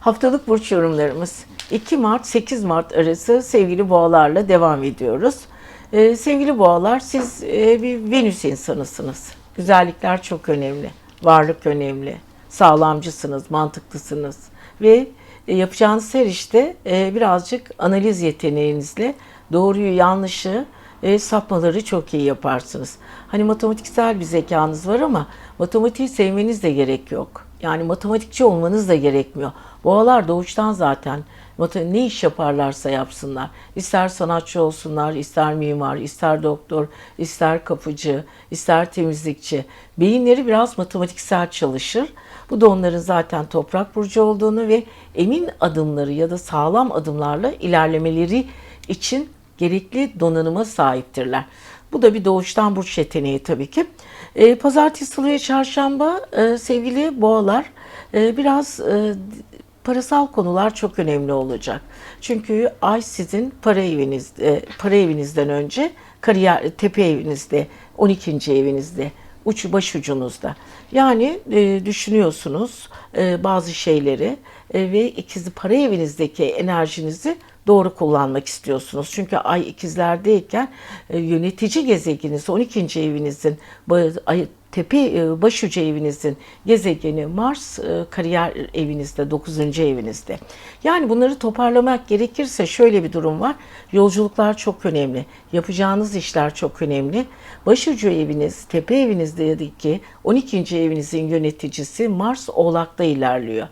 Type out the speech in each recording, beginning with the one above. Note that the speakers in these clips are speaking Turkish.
Haftalık burç yorumlarımız 2 Mart 8 Mart arası sevgili boğalarla devam ediyoruz. Ee, sevgili boğalar siz e, bir Venüs insanısınız. Güzellikler çok önemli. Varlık önemli. Sağlamcısınız, mantıklısınız. Ve e, yapacağınız her işte e, birazcık analiz yeteneğinizle doğruyu yanlışı e, sapmaları çok iyi yaparsınız. Hani matematiksel bir zekanız var ama matematiği sevmeniz de gerek yok. Yani matematikçi olmanız da gerekmiyor. Boğalar doğuştan zaten ne iş yaparlarsa yapsınlar. İster sanatçı olsunlar, ister mimar, ister doktor, ister kapıcı, ister temizlikçi. Beyinleri biraz matematiksel çalışır. Bu da onların zaten toprak burcu olduğunu ve emin adımları ya da sağlam adımlarla ilerlemeleri için gerekli donanıma sahiptirler. Bu da bir doğuştan burç yeteneği tabii ki. E, Pazartesi, Salı ve Çarşamba e, sevgili boğalar e, biraz e, parasal konular çok önemli olacak. Çünkü ay sizin para evinizde, para evinizden önce kariyer tepe evinizde, 12. evinizde, uç baş ucunuzda. Yani e, düşünüyorsunuz e, bazı şeyleri ve ikizi para evinizdeki enerjinizi doğru kullanmak istiyorsunuz. Çünkü ay ikizlerdeyken e, yönetici gezegeniniz 12. evinizin tepe e, başucu evinizin gezegeni Mars e, kariyer evinizde 9. evinizde. Yani bunları toparlamak gerekirse şöyle bir durum var. Yolculuklar çok önemli. Yapacağınız işler çok önemli. Başucu eviniz, tepe evinizdeki 12. evinizin yöneticisi Mars Oğlak'ta ilerliyor.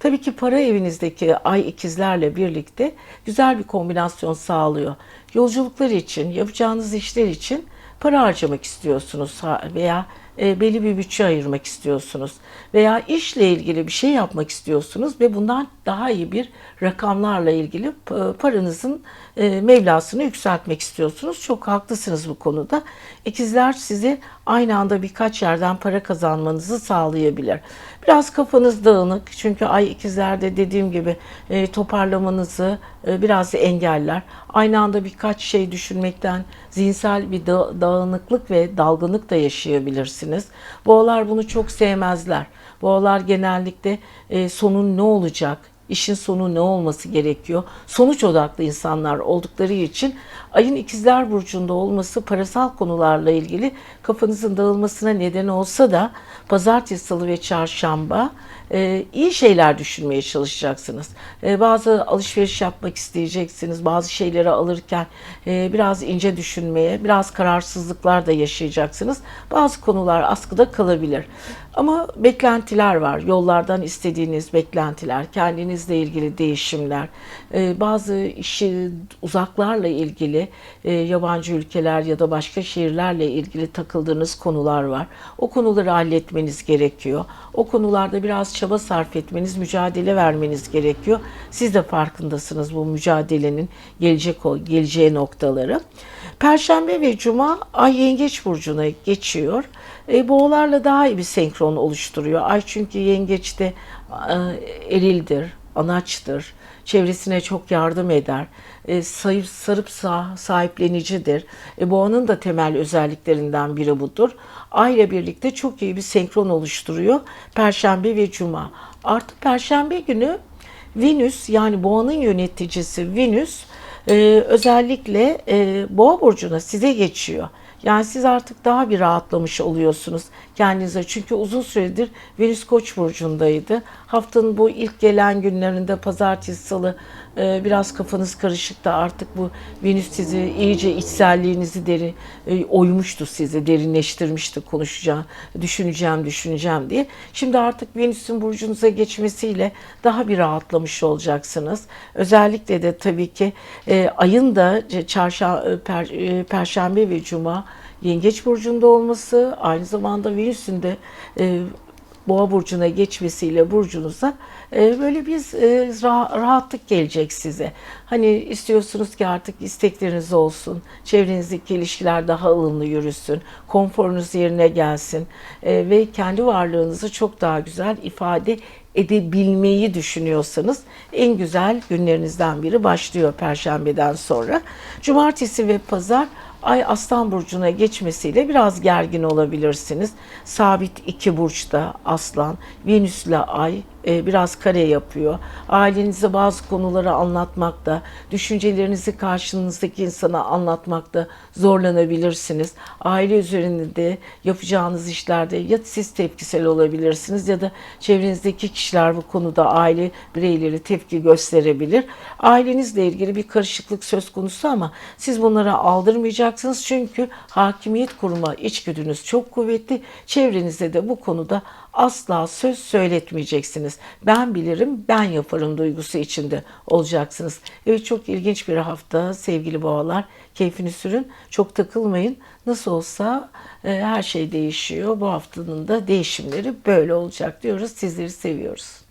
Tabii ki para evinizdeki ay ikizlerle birlikte güzel bir kombinasyon sağlıyor. Yolculuklar için, yapacağınız işler için para harcamak istiyorsunuz veya e, belli bir bütçe ayırmak istiyorsunuz veya işle ilgili bir şey yapmak istiyorsunuz ve bundan daha iyi bir rakamlarla ilgili p- paranızın e, mevlasını yükseltmek istiyorsunuz. Çok haklısınız bu konuda. İkizler size aynı anda birkaç yerden para kazanmanızı sağlayabilir. Biraz kafanız dağınık çünkü ay ikizlerde dediğim gibi e, toparlamanızı e, biraz engeller. Aynı anda birkaç şey düşünmekten zihinsel bir da- dağınıklık ve dalgınlık da yaşayabilirsiniz. Boğalar bunu çok sevmezler. Boğalar genellikle e, sonun ne olacak, işin sonu ne olması gerekiyor? Sonuç odaklı insanlar oldukları için ayın ikizler burcunda olması parasal konularla ilgili kafanızın dağılmasına neden olsa da pazartesi, salı ve çarşamba e, iyi şeyler düşünmeye çalışacaksınız. E, bazı alışveriş yapmak isteyeceksiniz. Bazı şeyleri alırken e, biraz ince düşünmeye, biraz kararsızlıklar da yaşayacaksınız. Bazı konular askıda kalabilir. Ama beklentiler var. Yollardan istediğiniz beklentiler, kendinizle ilgili değişimler, e, bazı işi uzaklarla ilgili e, yabancı ülkeler ya da başka şehirlerle ilgili takıldığınız konular var. O konuları halletmeniz gerekiyor. O konularda biraz çaba sarf etmeniz, mücadele vermeniz gerekiyor. Siz de farkındasınız bu mücadelenin gelecek geleceği noktaları. Perşembe ve Cuma Ay Yengeç burcuna geçiyor. E, boğalarla daha iyi bir senkron oluşturuyor. Ay çünkü yengeçte e, erildir, anaçtır, çevresine çok yardım eder, e, sarıp sah- sahiplenicidir. E, boğanın da temel özelliklerinden biri budur. Ay ile birlikte çok iyi bir senkron oluşturuyor. Perşembe ve Cuma. Artı Perşembe günü Venüs yani boğanın yöneticisi Venüs e, özellikle e, boğa burcuna size geçiyor. Yani siz artık daha bir rahatlamış oluyorsunuz kendinize. Çünkü uzun süredir Venüs Koç burcundaydı. Haftanın bu ilk gelen günlerinde pazartesi, salı e, biraz kafanız karışıktı. Artık bu Venüs sizi iyice içselliğinizi deri e, oymuştu sizi, derinleştirmişti konuşacağım, düşüneceğim, düşüneceğim diye. Şimdi artık Venüs'ün burcunuza geçmesiyle daha bir rahatlamış olacaksınız. Özellikle de tabii ki e, ayın da çarşamba, per, e, perşembe ve cuma Yengeç burcunda olması, aynı zamanda Venüs'ün de e, Boğa burcuna geçmesiyle burcunuza e, böyle bir e, ra- rahatlık gelecek size. Hani istiyorsunuz ki artık istekleriniz olsun, çevrenizdeki ilişkiler daha ılımlı yürüsün, konforunuz yerine gelsin e, ve kendi varlığınızı çok daha güzel ifade edebilmeyi düşünüyorsanız en güzel günlerinizden biri başlıyor Perşembeden sonra. Cumartesi ve Pazar Ay Aslan Burcu'na geçmesiyle biraz gergin olabilirsiniz. Sabit iki burçta Aslan, Venüs'le Ay e, biraz kare yapıyor. Ailenize bazı konuları anlatmakta, düşüncelerinizi karşınızdaki insana anlatmakta zorlanabilirsiniz. Aile üzerinde yapacağınız işlerde ya siz tepkisel olabilirsiniz ya da çevrenizdeki kişiler bu konuda aile bireyleri tepki gösterebilir. Ailenizle ilgili bir karışıklık söz konusu ama siz bunlara aldırmayacaksınız çünkü hakimiyet kurma içgüdünüz çok kuvvetli. Çevrenizde de bu konuda asla söz söyletmeyeceksiniz. Ben bilirim, ben yaparım duygusu içinde olacaksınız. Evet çok ilginç bir hafta sevgili boğalar. Keyfini sürün, çok takılmayın. Nasıl olsa e, her şey değişiyor. Bu haftanın da değişimleri böyle olacak diyoruz. Sizleri seviyoruz.